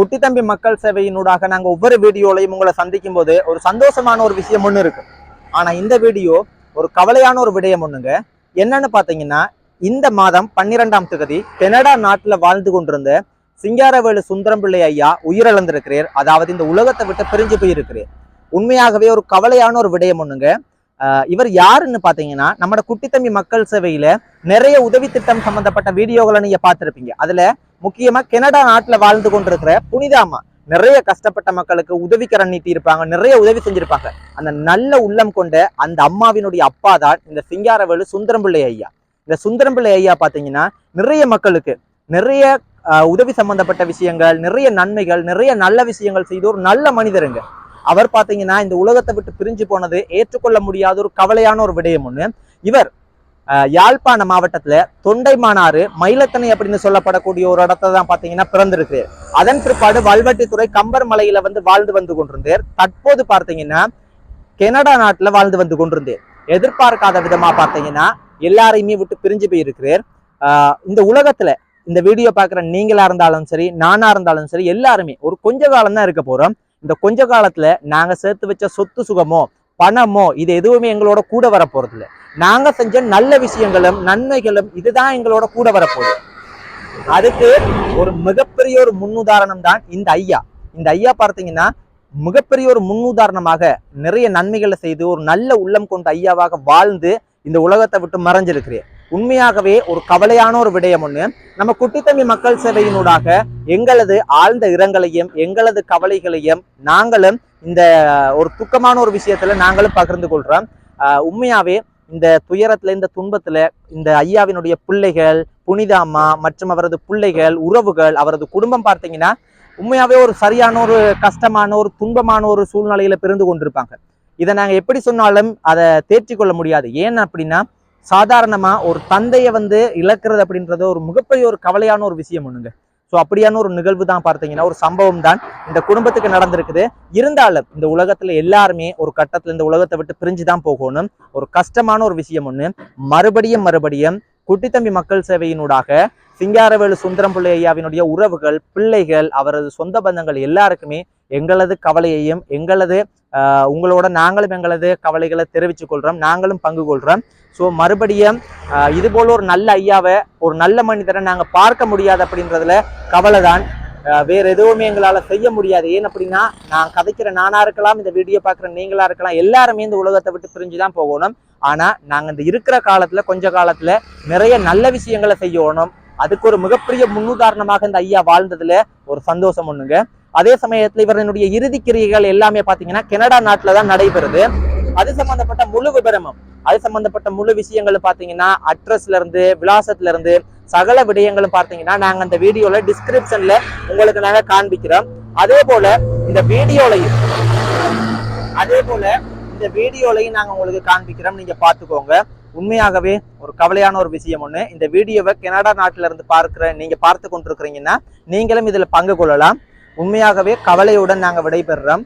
குட்டி தம்பி மக்கள் சேவையினூடாக நாங்க ஒவ்வொரு வீடியோலையும் உங்களை சந்திக்கும் போது ஒரு சந்தோஷமான ஒரு விஷயம் ஒன்று இருக்கு. ஆனா இந்த வீடியோ ஒரு கவலையான ஒரு விடயம் ஒண்ணுங்க. என்னன்னு பார்த்தீங்கன்னா இந்த மாதம் பன்னிரெண்டாம் தேதி கனடா நாட்டில் வாழ்ந்து கொண்டிருந்த சிங்காரவேலு சுந்தரம் பிள்ளை ஐயா உயிரிழந்திருக்கிறார். அதாவது இந்த உலகத்தை விட்டு பிரிஞ்சு போயிருக்கிறார். உண்மையாகவே ஒரு கவலையான ஒரு விடயம் ஒண்ணுங்க. இவர் யாருன்னு பார்த்தீங்கன்னா நம்ம குட்டித்தம்பி மக்கள் சேவையில நிறைய உதவி திட்டம் சம்பந்தப்பட்ட வீடியோகளை நீங்க பார்த்துருப்பீங்க. அதுல முக்கியமா கனடா நாட்டுல வாழ்ந்து கொண்டிருக்கிற புனித அம்மா. நிறைய கஷ்டப்பட்ட மக்களுக்கு உதவிக்கரம் நீட்டி இருப்பாங்க நிறைய உதவி செஞ்சிருப்பாங்க. அந்த நல்ல உள்ளம் கொண்ட அந்த அம்மாவினுடைய அப்பா தான் இந்த சிங்காரவேலு சுந்தரம்பிள்ளை ஐயா. இந்த சுந்தரம்பிள்ளை ஐயா பாத்தீங்கன்னா நிறைய மக்களுக்கு நிறைய உதவி சம்பந்தப்பட்ட விஷயங்கள் நிறைய நன்மைகள் நிறைய நல்ல விஷயங்கள் செய்த ஒரு நல்ல மனிதருங்க. அவர் பாத்தீங்கன்னா இந்த உலகத்தை விட்டு பிரிஞ்சு போனது ஏற்றுக்கொள்ள முடியாத ஒரு கவலையான ஒரு விடயம் ஒண்ணு. இவர் யாழ்ப்பாண மாவட்டத்துல தொண்டைமானாறு மயிலத்தனை அப்படின்னு சொல்லப்படக்கூடிய ஒரு இடத்துல தான் பாத்தீங்கன்னா பிறந்திருக்கு. அதன் பிற்பாடு வல்வெட்டித்துறை கம்பர் மலையில வந்து வாழ்ந்து வந்து கொண்டிருந்தார். தற்போது பார்த்தீங்கன்னா கனடா நாட்டுல வாழ்ந்து வந்து கொண்டிருந்தார். எதிர்பார்க்காத விதமா பார்த்தீங்கன்னா எல்லாரையுமே விட்டு பிரிஞ்சு போயிருக்கிறார். ஆஹ் இந்த உலகத்துல இந்த வீடியோ பார்க்குற நீங்களா இருந்தாலும் சரி நானா இருந்தாலும் சரி எல்லாருமே ஒரு கொஞ்ச காலம் தான் இருக்க போறோம். இந்த கொஞ்ச காலத்துல நாங்க சேர்த்து வச்ச சொத்து சுகமோ பணமோ இது எதுவுமே எங்களோட கூட வர போறது இல்ல நாங்க செஞ்ச நல்ல விஷயங்களும் நன்மைகளும் இதுதான் எங்களோட கூட வரப்போகுது. அதுக்கு ஒரு மிகப்பெரிய ஒரு முன்னுதாரணம் தான் இந்த ஐயா. இந்த ஐயா பார்த்தீங்கன்னா மிகப்பெரிய ஒரு முன்னுதாரணமாக நிறைய நன்மைகளை செய்து ஒரு நல்ல உள்ளம் கொண்ட ஐயாவாக வாழ்ந்து இந்த உலகத்தை விட்டு மறைஞ்சிருக்கிறேன் உண்மையாகவே ஒரு கவலையான ஒரு விடயம் ஒண்ணு. நம்ம குட்டித்தம்பி மக்கள் சேவையினூடாக எங்களது ஆழ்ந்த இரங்கலையும் எங்களது கவலைகளையும் நாங்களும் இந்த ஒரு துக்கமான ஒரு விஷயத்துல நாங்களும் பகிர்ந்து கொள்றோம். உண்மையாவே இந்த துயரத்துல இந்த துன்பத்துல இந்த ஐயாவினுடைய பிள்ளைகள் புனித அம்மா மற்றும் அவரது பிள்ளைகள் உறவுகள் அவரது குடும்பம் பார்த்தீங்கன்னா உண்மையாவே ஒரு சரியான ஒரு கஷ்டமான ஒரு துன்பமான ஒரு சூழ்நிலையில பிறந்து கொண்டிருப்பாங்க. இதை நாங்க எப்படி சொன்னாலும் அதை தேர்ச்சி கொள்ள முடியாது. ஏன் அப்படின்னா சாதாரணமா ஒரு தந்தையை வந்து இழக்கிறது அப்படின்றது ஒரு மிகப்பெரிய ஒரு கவலையான ஒரு விஷயம் ஒண்ணுங்க. ஸோ அப்படியான ஒரு நிகழ்வு தான் பார்த்தீங்கன்னா ஒரு சம்பவம் தான் இந்த குடும்பத்துக்கு நடந்திருக்குது. இருந்தாலும் இந்த உலகத்தில் எல்லாருமே ஒரு கட்டத்தில் இந்த உலகத்தை விட்டு பிரிஞ்சு தான் போகணும். ஒரு கஷ்டமான ஒரு விஷயம் ஒன்று மறுபடியும் மறுபடியும் குட்டித்தம்பி மக்கள் சேவையினூடாக சிங்காரவேலு சுந்தரம் பிள்ளை ஐயாவினுடைய உறவுகள் பிள்ளைகள் அவரது சொந்த பந்தங்கள் எல்லாருக்குமே எங்களது கவலையையும் எங்களது உங்களோட நாங்களும் எங்களது கவலைகளை தெரிவித்துக் கொள்கிறோம் நாங்களும் பங்கு கொள்கிறோம் ஸோ மறுபடியும் இது போல ஒரு நல்ல ஐயாவை ஒரு நல்ல மனிதரை நாங்கள் பார்க்க முடியாது அப்படின்றதுல கவலை தான் வேற எதுவுமே எங்களால் செய்ய முடியாது. ஏன் அப்படின்னா நான் கதைக்கிற நானா இருக்கலாம் இந்த வீடியோ பார்க்குற நீங்களா இருக்கலாம் எல்லாருமே இந்த உலகத்தை விட்டு பிரிஞ்சு தான் போகணும். ஆனா நாங்க இந்த இருக்கிற காலத்துல கொஞ்ச காலத்துல நிறைய நல்ல விஷயங்களை செய்யணும். அதுக்கு ஒரு மிகப்பெரிய முன்னுதாரணமாக இந்த ஐயா வாழ்ந்ததுல ஒரு சந்தோஷம் ஒண்ணுங்க. அதே சமயத்துல இவரனுடைய இறுதி கிரியைகள் எல்லாமே பாத்தீங்கன்னா கனடா நாட்டில் தான் நடைபெறுது. அது சம்பந்தப்பட்ட முழு விபரமும். அது சம்பந்தப்பட்ட முழு விஷயங்களும் பார்த்தீங்கன்னா அட்ரஸ்ல இருந்து விலாசத்துல இருந்து சகல விடயங்களும் பார்த்தீங்கன்னா நாங்கள் அந்த வீடியோல டிஸ்கிரிப்ஷன்ல உங்களுக்கு நாங்கள் காண்பிக்கிறோம். அதே போல இந்த வீடியோலையும் அதே போல இந்த வீடியோலையும் நாங்கள் உங்களுக்கு காண்பிக்கிறோம். நீங்க பாத்துக்கோங்க உண்மையாகவே ஒரு கவலையான ஒரு விஷயம் ஒண்ணு. இந்த வீடியோவை கனடா நாட்டில இருந்து பார்க்கிற நீங்க பார்த்து கொண்டிருக்கிறீங்கன்னா நீங்களும் இதுல பங்கு கொள்ளலாம். உண்மையாகவே கவலையுடன் நாங்கள் விடைபெறுறோம்.